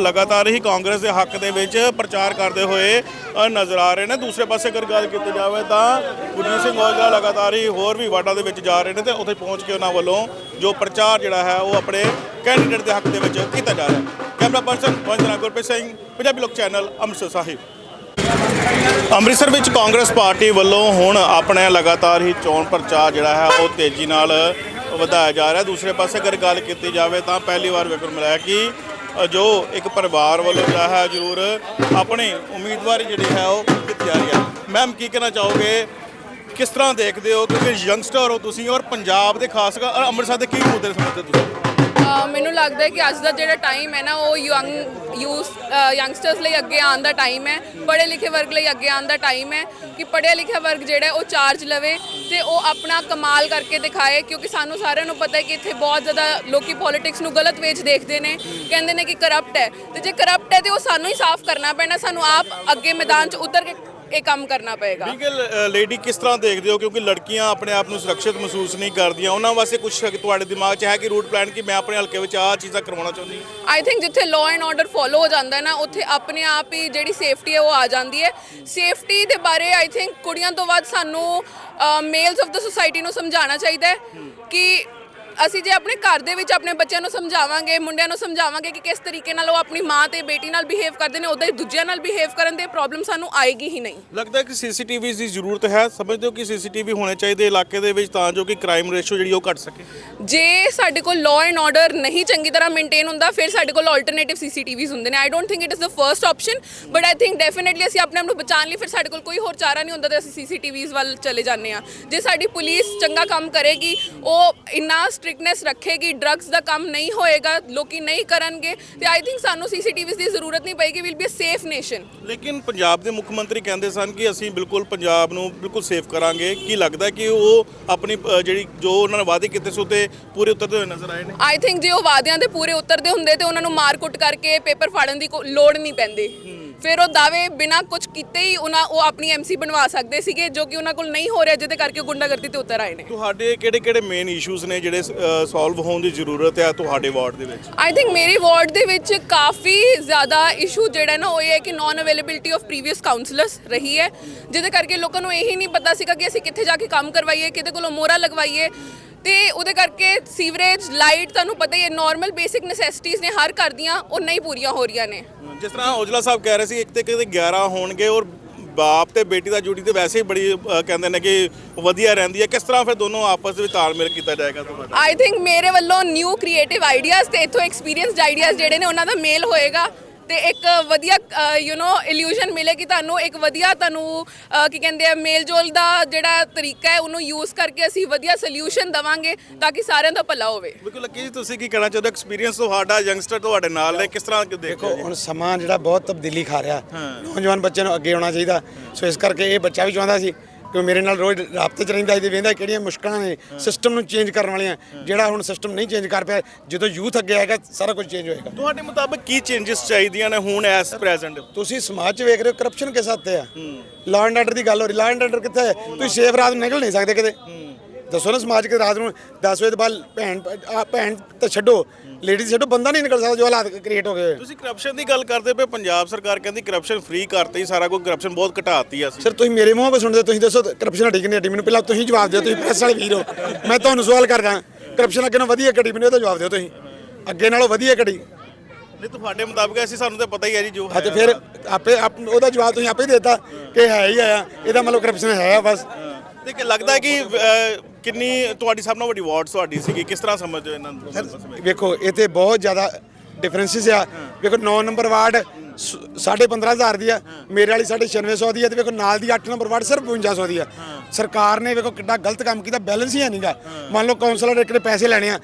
ਲਗਾਤਾਰ ਹੀ ਕਾਂਗਰਸ ਦੇ ਹੱਕ ਦੇ ਵਿੱਚ ਪ੍ਰਚਾਰ ਕਰਦੇ ਹੋਏ ਨਜ਼ਰ ਆ ਰਹੇ ਨੇ। ਦੂਸਰੇ ਪਾਸੇ ਅਗਰ ਗੱਲ ਕੀਤੀ ਜਾਵੇ ਤਾਂ ਗੁਰਜੀਤ ਸਿੰਘ ਔਜਲਾ ਲਗਾਤਾਰ ਹੀ ਹੋਰ ਵੀ ਵਾਰਡਾਂ ਦੇ ਵਿੱਚ ਜਾ ਰਹੇ ਨੇ ਤੇ ਉੱਥੇ ਪਹੁੰਚ ਕੇ ਉਹਨਾਂ ਵੱਲੋਂ ਜੋ ਪ੍ਰਚਾਰ ਜਿਹੜਾ ਹੈ, ਉਹ ਆਪਣੇ ਕੈਂਡੀਡੇਟ ਦੇ ਹੱਕ ਦੇ ਵਿੱਚ ਕੀਤਾ ਜਾ ਰਿਹਾ ਹੈ। Camera person Vandana Gurpreet Singh, Punjabi Lok channel Amritsar ਸਾਹਿਬ। ਅੰਮ੍ਰਿਤਸਰ ਵਿੱਚ ਕਾਂਗਰਸ ਪਾਰਟੀ ਵੱਲੋਂ ਹੁਣ ਆਪਣੇ ਲਗਾਤਾਰ ਹੀ ਚੋਣ ਪ੍ਰਚਾਰ ਜਿਹੜਾ ਹੈ, ਉਹ ਤੇਜ਼ੀ ਨਾਲ ਵਧਾਇਆ ਜਾ ਰਿਹਾ। ਦੂਸਰੇ ਪਾਸੇ ਅਗਰ ਗੱਲ ਕੀਤੀ ਜਾਵੇ ਤਾਂ ਪਹਿਲੀ ਵਾਰ ਵੇਖਣ ਮਿਲਿਆ ਕਿ ਜੋ ਇੱਕ ਪਰਿਵਾਰ ਵੱਲੋਂ ਜਿਹੜਾ ਹੈ, ਜ਼ਰੂਰ ਆਪਣੀ ਉਮੀਦਵਾਰੀ ਜਿਹੜੀ ਹੈ, ਉਹ ਕੀਤੀ ਜਾ ਰਹੀ ਹੈ। ਮੈਮ, ਕੀ ਕਹਿਣਾ ਚਾਹੋਗੇ? ਕਿਸ ਤਰ੍ਹਾਂ ਦੇਖਦੇ ਹੋ? ਕਿਉਂਕਿ ਯੰਗਸਟਰ ਹੋ ਤੁਸੀਂ ਔਰ ਪੰਜਾਬ ਦੇ ਖਾਸ ਕਰ ਅੰਮ੍ਰਿਤਸਰ ਦੇ ਕੀ ਮੁੱਦੇ ਸਮਝਦੇ ਤੁਸੀਂ? ਮੈਨੂੰ ਲੱਗਦਾ ਹੈ ਕਿ ਅੱਜ ਦਾ ਜਿਹੜਾ ਟਾਈਮ ਹੈ ਨਾ, ਉਹ ਯੰਗ ਯੂਥ ਯੰਗਸਟਰਸ ਲਈ ਅੱਗੇ ਆਉਣ ਦਾ ਟਾਈਮ ਹੈ, ਪੜ੍ਹੇ ਲਿਖੇ ਵਰਗ ਲਈ ਅੱਗੇ ਆਉਣ ਦਾ ਟਾਈਮ ਹੈ ਕਿ ਪੜ੍ਹਿਆ ਲਿਖਿਆ ਵਰਗ ਜਿਹੜਾ ਉਹ ਚਾਰਜ ਲਵੇ ਤੇ ਉਹ ਆਪਣਾ ਕਮਾਲ ਕਰਕੇ ਦਿਖਾਏ, ਕਿਉਂਕਿ ਸਾਨੂੰ ਸਾਰਿਆਂ ਨੂੰ ਪਤਾ ਹੈ ਕਿ ਇੱਥੇ ਬਹੁਤ ਜ਼ਿਆਦਾ ਲੋਕੀ ਪੋਲਿਟਿਕਸ ਨੂੰ ਗਲਤ ਵੇਚ ਦੇਖਦੇ ਨੇ, ਕਹਿੰਦੇ ਨੇ ਕਿ ਕਰਪਟ ਹੈ ਤੇ ਜੇ ਕਰਪਟ ਹੈ ਤੇ ਉਹ ਸਾਨੂੰ ਹੀ ਸਾਫ਼ ਕਰਨਾ ਪੈਣਾ, ਸਾਨੂੰ ਆਪ ਅੱਗੇ ਮੈਦਾਨ 'ਚ ਉਤਰ ਕੇ ਇਹ ਕੰਮ ਕਰਨਾ ਪਏਗਾ। ਬਿਲਕੁਲ ਲੇਡੀ ਕਿਸ ਤਰ੍ਹਾਂ ਦੇਖਦੇ ਹੋ? ਕਿਉਂਕਿ ਲੜਕੀਆਂ ਆਪਣੇ ਆਪ ਨੂੰ ਸੁਰੱਖਿਅਤ ਮਹਿਸੂਸ ਨਹੀਂ ਕਰਦੀਆਂ। ਉਹਨਾਂ ਵਾਸਤੇ ਕੁਝ ਤੁਹਾਡੇ ਦਿਮਾਗ 'ਚ ਹੈ ਕਿ ਰੂਟ ਪਲਾਨ ਕਿ ਮੈਂ ਆਪਣੇ ਹਲਕੇ ਵਿੱਚ ਆਹ ਚੀਜ਼ਾਂ ਕਰਵਾਉਣਾ ਚਾਹੁੰਦੀ ਆਈ ਥਿੰਕ ਜਿੱਥੇ ਲਾਅ ਐਂਡ ਆਰਡਰ ਫੋਲੋ ਹੋ ਜਾਂਦਾ ਹੈ ਨਾ ਉੱਥੇ ਆਪਣੇ ਆਪ ਹੀ ਜਿਹੜੀ ਸੇਫਟੀ ਹੈ ਉਹ ਆ ਜਾਂਦੀ ਹੈ। ਸੇਫਟੀ ਦੇ ਬਾਰੇ ਆਈ ਥਿੰਕ ਕੁੜੀਆਂ ਤੋਂ ਵੱਧ ਸਾਨੂੰ ਮੇਲਸ ਆਫ ਦਾ ਸੁਸਾਇਟੀ ਨੂੰ ਸਮਝਾਉਣਾ ਚਾਹੀਦਾ ਹੈ ਕਿ ਅਸੀਂ ਜੇ ਆਪਣੇ ਘਰ ਦੇ ਵਿੱਚ ਆਪਣੇ ਬੱਚਿਆਂ ਨੂੰ ਸਮਝਾਵਾਂਗੇ ਮੁੰਡਿਆਂ ਨੂੰ ਸਮਝਾਵਾਂਗੇ ਕਿ ਕਿਸ ਤਰੀਕੇ ਨਾਲ ਉਹ ਆਪਣੀ ਮਾਂ ਤੇ ਬੇਟੀ ਨਾਲ ਬਿਹੇਵ ਕਰਦੇ ਨੇ ਉਦਾਂ ਹੀ ਦੂਜਿਆਂ ਨਾਲ ਬਿਹੇਵ ਕਰਨ ਦੇ ਪ੍ਰੋਬਲਮ ਸਾਨੂੰ ਆਏਗੀ ਹੀ ਨਹੀਂ। ਲੱਗਦਾ ਕਿ ਸੀਸੀਟੀਵੀ ਦੀ ਜ਼ਰੂਰਤ ਹੈ? ਸਮਝਦੇ ਹੋ ਕਿ ਸੀਸੀਟੀਵੀ ਹੋਣੇ ਚਾਹੀਦੇ ਇਲਾਕੇ ਦੇ ਵਿੱਚ ਤਾਂ ਜੋ ਕਿ ਕ੍ਰਾਈਮ ਰੇਸ਼ੋ ਜਿਹੜੀ ਉਹ ਘਟ ਸਕੇ। ਜੇ ਸਾਡੇ ਕੋਲ ਲਾਅ ਐਂਡ ਆਰਡਰ ਨਹੀਂ ਚੰਗੀ ਤਰ੍ਹਾਂ ਮੇਨਟੇਨ ਹੁੰਦਾ ਫਿਰ ਸਾਡੇ ਕੋਲ ਆਲਟਰਨੇਟਿਵ ਸੀਸੀਟੀਵੀਜ਼ ਹੁੰਦੇ ਨੇ। I don't think it is the first option but I think definitely ਅਸੀਂ ਆਪਣੇ ਆਪ ਨੂੰ ਬਚਾਉਣ ਲਈ ਫਿਰ ਸਾਡੇ ਕੋਲ ਕੋਈ ਹੋਰ ਚਾਰਾ ਨਹੀਂ ਹੁੰਦਾ ਤੇ ਅਸੀਂ ਸੀਸੀਟੀਵੀਜ਼ ਵੱਲ ਚਲੇ ਜਾਂਦੇ ਆ ਜੇ ਸਾਡੀ ਪੁਲਿਸ ਚੰਗਾ ਕੰਮ ਕਰੇਗੀ ਉਹ ਇੰਨਾ ਸਟ੍ਰਿਕਨੈਸ ਰੱਖੇਗੀ ਡਰੱਗਸ ਦਾ ਕੰਮ ਨਹੀਂ ਹੋਏਗਾ ਲੋਕੀ ਨਹੀਂ ਕਰਨਗੇ ਤੇ ਆਈ ਥਿੰਕ ਸਾਨੂੰ ਸੀਸੀਟੀਵੀਜ਼ ਦੀ ਜ਼ਰੂਰਤ ਨਹੀਂ ਪਏਗੀ will be a safe nation ਲੇਕਿਨ ਪੰਜਾਬ ਦੇ ਮੁੱਖ ਮੰਤਰੀ ਕਹਿੰਦੇ ਸਨ ਕਿ ਅਸੀਂ ਬਿਲਕੁਲ ਪੰਜਾਬ ਨੂੰ ਬਿਲਕੁਲ ਸੇਫ ਕਰਾਂਗੇ। ਕੀ ਲੱਗਦਾ ਕਿ ਉਹ ਆਪਣੀ ਅ, ਜਿਹੜੀ ਜੋ ਉਹਨਾਂ ਨੇ ਵਾਅਦੇ ਕੀਤੇ ਸੀ ਉਤੇ ਪੂਰੇ ਉਤਰਦੇ ਹੋਏ ਨਜ਼ਰ ਆਏ ਨੇ? ਆਈ ਥਿੰਕ ਜੇ ਉਹ ਵਾਅਦਿਆਂ ਦੇ ਪੂਰੇ ਉਤਰਦੇ ਹੁੰਦੇ ਤੇ ਉਹਨਾਂ ਨੂੰ ਮਾਰ ਕੁੱਟ ਕਰਕੇ ਪੇਪਰ ਫਾੜਨ ਦੀ ਕੋ- ਲੋੜ ਨਹੀਂ ਪੈਂਦੀ। ਫਿਰ ਉਹ ਦਾਅਵੇ ਬਿਨਾਂ ਕੁਝ ਕੀਤੇ ਹੀ ਉਹਨਾਂ ਉਹ ਆਪਣੀ ਐਮਸੀ ਬਣਵਾ ਸਕਦੇ ਸੀਗੇ ਜੋ ਕਿ ਉਹਨਾਂ ਕੋਲ ਨਹੀਂ ਹੋ ਰਿਹਾ ਜਿਹਦੇ ਕਰਕੇ ਉਹ ਗੁੰਡਾਗਰਦੀ ਤੇ ਉਤਰ ਆਏ ਨੇ। ਤੁਹਾਡੇ ਕਿਹੜੇ ਕਿਹੜੇ ਮੇਨ ਇਸ਼ੂਜ਼ ਨੇ ਜਿਹੜੇ ਸੋਲਵ ਹੋਣ ਦੀ ਜ਼ਰੂਰਤ ਹੈ ਤੁਹਾਡੇ ਵਾਰਡ ਦੇ ਵਿੱਚ? ਆਈ ਥਿੰਕ ਮੇਰੀ ਵਾਰਡ ਦੇ ਵਿੱਚ ਕਾਫੀ ਜ਼ਿਆਦਾ ਇਸ਼ੂ ਜਿਹੜਾ ਨਾ ਉਹ ਇਹ ਹੈ ਕਿ non availability of previous councillors ਰਹੀ ਹੈ ਜਿਹਦੇ ਕਰਕੇ ਲੋਕਾਂ ਨੂੰ ਇਹ ਹੀ ਨਹੀਂ ਪਤਾ ਸੀਗਾ ਕਿ ਅਸੀਂ ਕਿੱਥੇ ਜਾ ਕੇ ਕੰਮ ਕਰਵਾਈਏ ਕਿਹਦੇ ਕੋਲੋਂ ਮੋਹਰਾ ਲਗਵਾਈਏ। ਤੇ ਉਹਦੇ ਕਰਕੇ ਸੀਵਰੇਜ ਲਾਈਟ ਤੁਹਾਨੂੰ ਪਤਾ ਹੀ ਹੈ ਨਾਰਮਲ ਬੇਸਿਕ ਨੈਸੈਸਿਟੀਜ਼ ਨੇ ਹਰ ਘਰ ਦੀਆਂ ਉਹ ਨਹੀਂ ਪੂਰੀਆਂ ਹੋ ਰਹੀਆਂ ਨੇ। ਜਿਸ ਤਰ੍ਹਾਂ ਔਜਲਾ ਸਾਹਿਬ ਕਹਿ ਰਹੇ ਸੀ ਇੱਕ ਤੇ ਕਿਤੇ 11 ਹੋਣਗੇ ਔਰ ਬਾਪ ਤੇ ਬੇਟੀ ਦਾ ਜੋੜੀ ਤੇ ਵੈਸੇ ਹੀ ਬੜੀ ਅ, ਕਹਿੰਦੇ ਨੇ ਕਿ ਵਧੀਆ ਰਹਿੰਦੀ ਹੈ। ਕਿਸ ਤਰ੍ਹਾਂ ਫਿਰ ਦੋਨੋਂ ਆਪਸ ਵਿੱਚ ਤਾਲਮੇਲ ਕੀਤਾ ਜਾਏਗਾ ਤੁਹਾਡਾ? ਆਈ ਥਿੰਕ ਮੇਰੇ ਵੱਲੋਂ ਨਿਊ ਕ੍ਰੀਏਟਿਵ ਆਈਡੀਆਜ਼ ਤੇ ਇਥੋਂ ਐਕਸਪੀਰੀਅੰਸਡ ਆਈਡੀਆਜ਼ ਜਿਹੜੇ ਨੇ ਉਹਨਾਂ ਦਾ ਮੇਲ ਹੋਏਗਾ। ਤੇ ਇੱਕ ਵਧੀਆ ਯੂ نو ਇਲੂਜਨ ਮਿਲੇਗੀ ਤੁਹਾਨੂੰ ਇੱਕ ਵਧੀਆ ਤੁਹਾਨੂੰ ਕੀ ਕਹਿੰਦੇ ਆ ਮੇਲਜੋਲ ਦਾ ਜਿਹੜਾ ਤਰੀਕਾ ਹੈ ਉਹਨੂੰ ਯੂਜ਼ ਕਰਕੇ ਅਸੀਂ ਵਧੀਆ ਸੋਲੂਸ਼ਨ ਦਵਾਂਗੇ ਤਾਂ ਕਿ ਸਾਰਿਆਂ ਦਾ ਭਲਾ ਹੋਵੇ। ਬਿਲਕੁਲ ਲੱਕੀ ਜੀ ਤੁਸੀਂ ਕੀ ਕਹਿਣਾ ਚਾਹੁੰਦੇ ਐਕਸਪੀਰੀਅੰਸ ਤੁਹਾਡਾ ਯੰਗਸਟਰ ਤੁਹਾਡੇ ਨਾਲ ਨੇ ਕਿਸ ਤਰ੍ਹਾਂ ਦੇਖੋ ਦੇਖੋ ਹੁਣ ਸਮਾਂ ਜਿਹੜਾ ਬਹੁਤ ਤਬਦੀਲੀ ਖਾ ਰਿਹਾ। ਨੌਜਵਾਨ ਬੱਚਿਆਂ ਨੂੰ ਅੱਗੇ ਆਉਣਾ ਚਾਹੀਦਾ। ਸੋ ਇਸ ਕਰਕੇ ਇਹ ਬੱਚਾ ਵੀ ਚਾਹੁੰਦਾ ਸੀ ਕਿ ਉਹ ਮੇਰੇ ਨਾਲ ਰੋਜ਼ ਰਾਬਤੇ 'ਚ ਰਹਿੰਦਾ ਸੀ ਵੇਂਦਾ ਕਿਹੜੀਆਂ ਮੁਸ਼ਕਲਾਂ ਨੇ ਸਿਸਟਮ ਨੂੰ ਚੇਂਜ ਕਰਨ ਵਾਲੀਆਂ ਜਿਹੜਾ ਹੁਣ ਸਿਸਟਮ ਨਹੀਂ ਚੇਂਜ ਕਰ ਪਿਆ ਜਦੋਂ ਯੂਥ ਅੱਗੇ ਆਏਗਾ ਸਾਰਾ ਕੁਝ ਚੇਂਜ ਹੋਏਗਾ। ਤੁਹਾਡੇ ਮੁਤਾਬਕ ਕੀ ਚੇਂਜਸ ਚਾਹੀਦੀਆਂ ਨੇ ਹੁਣ ਐਸ ਪ੍ਰੈਜ਼ੈਂਟ ਤੁਸੀਂ ਸਮਾਜ 'ਚ ਵੇਖ ਰਹੇ ਹੋ ਕਰਪਸ਼ਨ ਕਿਸ ਹੱਦ ਤੇ ਆ? ਲਾਅ ਐਂਡ ਆਰਡਰ ਦੀ ਗੱਲ ਹੋ ਰਹੀ ਲਾਅ ਐਂਡ ਆਰਡਰ ਕਿੱਥੇ ਹੈ? ਤੁਸੀਂ ਸੇਫ ਰਾਤ ਨਿਕਲ ਨਹੀਂ ਸਕਦੇ ਕਿਤੇ। ਦੱਸੋ ਨਾ ਸਮਾਜ ਕੇ ਰਾਤ ਨੂੰ 10 ਵਜੇ ਤੋਂ ਬਾਅਦ ਭੈਣ ਆ ਭੈਣ ਤਾਂ ਛੱਡੋ ਲੇਡੀਜ਼ ਛੱਡੋ ਬੰਦਾ ਨਹੀਂ ਨਿਕਲ ਸਕਦਾ ਜੋ ਹਾਲਾਤ ਕ੍ਰੀਏਟ ਹੋ ਗਏ। ਤੁਸੀਂ ਕਰਪਸ਼ਨ ਦੀ ਗੱਲ ਕਰਦੇ ਪਏ ਪੰਜਾਬ ਸਰਕਾਰ ਕਹਿੰਦੀ ਕਰਪਸ਼ਨ ਫ੍ਰੀ ਕਰਤੀ ਸਾਰਾ ਕੁਝ ਕਰਪਸ਼ਨ ਬਹੁਤ ਘਟਾਤੀ ਆ ਅਸੀਂ। ਸਰ ਤੁਸੀਂ ਮੇਰੇ ਮੂੰਹੋਂ ਸੁਣਦੇ ਤੁਸੀਂ ਦੱਸੋ ਕਰਪਸ਼ਨ ਹਟੀ ਕਿ ਨਹੀਂ ਹਟੀ ਮੈਨੂੰ ਪਹਿਲਾਂ ਤੁਸੀਂ ਜਵਾਬ ਦਿਓ ਤੁਸੀਂ ਪ੍ਰੈਸ ਵਾਲੇ ਵੀਰ ਹੋ। ਮੈਂ ਤੁਹਾਨੂੰ ਸਵਾਲ ਕਰਦਾ ਕਰਪਸ਼ਨ ਅੱਗੇ ਨਾਲੋਂ ਵਧੀਆ ਘਟੀ ਮੈਨੂੰ ਇਹਦਾ ਜਵਾਬ ਦਿਓ ਤੁਸੀਂ। ਅੱਗੇ ਨਾਲੋਂ ਵਧੀਆ ਘਟੀ ਨਹੀਂ ਤੁਹਾਡੇ ਮੁਤਾਬਕ ਅਸੀਂ ਸਾਨੂੰ ਤਾਂ ਪਤਾ ਹੀ ਹੈ ਜੀ ਜੋ ਹਾਂ ਤੇ ਫਿਰ ਆਪੇ ਆਪ ਉਹਦਾ ਜਵਾਬ ਤੁਸੀਂ ਆਪੇ ਹੀ ਦੇਤਾ ਕਿ ਹੈ ਹੀ ਆਇਆ ਇਹਦਾ ਮਤਲਬ ਕਰਪਸ਼ਨ ਹੈ ਬਸ। ਤੇ ਕਿ ਲੱਗਦਾ ਕਿ ਕਿੰਨੀ ਤੁਹਾਡੀ ਸਭ ਨਾਲੋਂ ਵੱਡੀ ਵਾਰਡ ਤੁਹਾਡੀ ਸੀਗੀ? ਕਿਸ ਤਰ੍ਹਾਂ ਸਮਝਦੇ ਹੋ ਇਹਨਾਂ ਨੂੰ? ਵੇਖੋ ਇੱਥੇ ਬਹੁਤ ਜ਼ਿਆਦਾ ਡਿਫਰੈਂਸਿਸ ਆ। ਵੇਖੋ 9 ਨੰਬਰ ਵਾਰਡ ਸ- ਸਾਢੇ 15000 ਦੀ ਆ ਮੇਰੇ ਵਾਲੀ ਸਾਢੇ 9600 ਦੀ ਆ ਤੇ ਵੇਖੋ ਨਾਲ ਦੀ 8 ਨੰਬਰ ਵਾਰਡ ਸਿਰਫ 5200 ਦੀ ਆ। ਸਰਕਾਰ ਨੇ ਵੇਖੋ ਕਿੱਡਾ ਗਲਤ ਕੰਮ ਕੀਤਾ ਬੈਲੈਂਸ ਹੀ ਹੈ ਨਹੀਂਗਾ ਮੰਨ ਲਓ ਕਾਉਂਸਲਰ ਇੱਕ ਨੇ ਪੈਸੇ ਲੈਣੇ ਆ।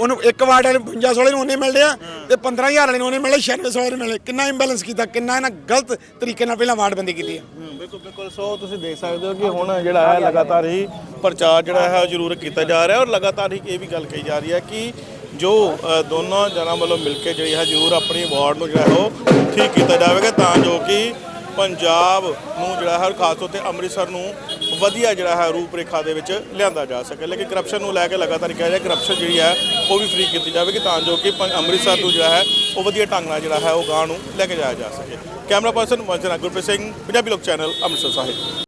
ਉਹਨੂੰ ਇੱਕ ਵਾਰਡ ਵਾਲੇ 5200 ਵਾਲੇ ਨੂੰ ਉਹਨੇ ਮਿਲਦੇ ਆ ਤੇ 15000 ਵਾਲੇ ਨੂੰ ਉਹਨੇ ਮਿਲਣੇ 9600 ਵਾਲੇ ਨੂੰ ਮਿਲਣੇ ਕਿੰਨਾ ਇੰਬੈਲੈਂਸ ਕੀਤਾ, ਕਿੰਨਾ ਇਹਨਾਂ ਗਲਤ ਤਰੀਕੇ ਨਾਲ ਪਹਿਲਾਂ ਵਾਰਡ ਬੰਦੀ ਕੀਤੀ ਆ। ਬਿਲਕੁਲ ਬਿਲਕੁਲ। ਸੋ ਤੁਸੀਂ ਦੇਖ ਸਕਦੇ ਹੋ ਕਿ ਹੁਣ ਜਿਹੜਾ ਹੈ ਲਗਾਤਾਰ ਹੀ ਪ੍ਰਚਾਰ ਜਿਹੜਾ ਹੈ ਉਹ ਜ਼ਰੂਰ ਕੀਤਾ ਜਾ ਰਿਹਾ ਔਰ ਲਗਾਤਾਰ ਹੀ ਇਹ ਵੀ ਗੱਲ ਕਹੀ ਜਾ ਰਹੀ ਹੈ ਕਿ ਜੋ ਦੋਨਾਂ ਦੋਨੋਂ ਜਨਾਂ ਵੱਲੋਂ ਮਿਲ ਕੇ ਜਿਹੜੀ ਹੈ ਜ਼ਰੂਰ ਆਪਣੀ ਵਾਰਡ ਨੂੰ ਜਿਹੜਾ ਉਹ ਠੀਕ ਕੀਤਾ ਜਾਵੇਗਾ ਤਾਂ ਜੋ ਕਿ ਪੰਜਾਬ ਨੂੰ ਜਿਹੜਾ ਹੈ ਖਾਸ ਤੌਰ ਤੇ ਅੰਮ੍ਰਿਤਸਰ ਨੂੰ ਵਧੀਆ ਜਿਹੜਾ ਹੈ ਰੂਪ ਰੇਖਾ ਦੇ ਵਿੱਚ ਲਿਆਂਦਾ ਜਾ ਸਕੇ। ਲੇਕਿਨ ਕਰਪਸ਼ਨ ਨੂੰ ਲੈ ਕੇ ਲਗਾਤਾਰ ਕਿਹਾ ਜਾ ਕਰਪਸ਼ਨ ਜਿਹੜੀ ਹੈ ਉਹ ਵੀ ਫ੍ਰੀ ਕੀਤੀ ਜਾਵੇਗੀ ਤਾਂ ਜੋ ਕਿ ਪੰ- ਅੰਮ੍ਰਿਤਸਰ ਨੂੰ ਜਿਹੜਾ ਹੈ ਉਹ ਵਧੀਆ ਢੰਗ ਨਾਲ ਜਿਹੜਾ ਹੈ ਉਹ ਗਾਂ ਨੂੰ ਲੈ ਕੇ ਜਾਇਆ ਜਾ ਸਕੇ। Camera person Manjana Gurpreet Singh, Punjabi Lok channel Amritsar ਸਾਹਿਬ।